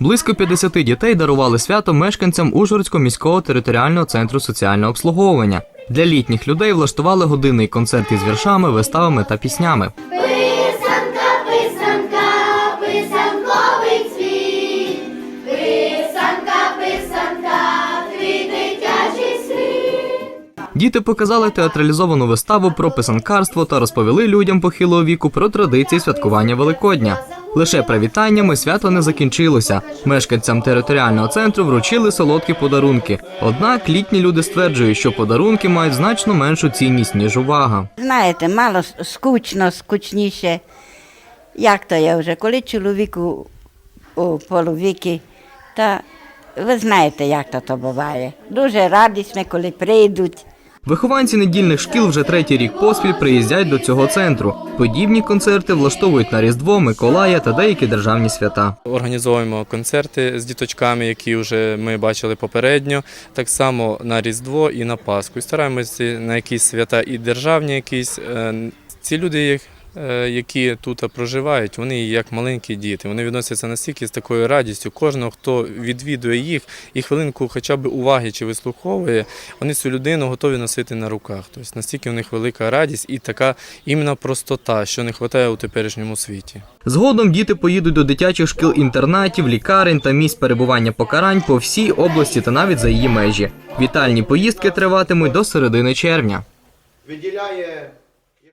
Близько 50 дітей дарували свято мешканцям Ужгородського міського територіального центру соціального обслуговування. Для літніх людей влаштували годинний концерт із віршами, виставами та піснями. Діти показали театралізовану виставу про писанкарство та розповіли людям похилого віку про традиції святкування Великодня. Лише привітаннями свято не закінчилося. Мешканцям територіального центру вручили солодкі подарунки. Однак літні люди стверджують, що подарунки мають значно меншу цінність ніж увага. Знаєте, мало скучно, скучніше. Як то я вже, коли чоловіку у половіки, та ви знаєте, як то, то буває. Дуже радісні, коли прийдуть. Вихованці недільних шкіл вже третій рік поспіль приїздять до цього центру. Подібні концерти влаштовують на Різдво, Миколая та деякі державні свята. Організовуємо концерти з діточками, які вже ми бачили попередньо, так само на Різдво і на Пасху. І стараємося на якісь свята і державні якісь. е, Ці люди, їх, які тут проживають, вони як маленькі діти. Вони відносяться настільки з такою радістю. Кожного, хто відвідує їх і хвилинку хоча б уваги чи вислуховує, вони цю людину готові носити на руках. Тобто настільки у них велика радість і така іменно простота, що не вистачає у теперішньому світі. Згодом діти поїдуть до дитячих шкіл-інтернатів, лікарень та місць перебування покарань по всій області та навіть за її межі. Вітальні поїздки триватимуть до середини червня. виділяє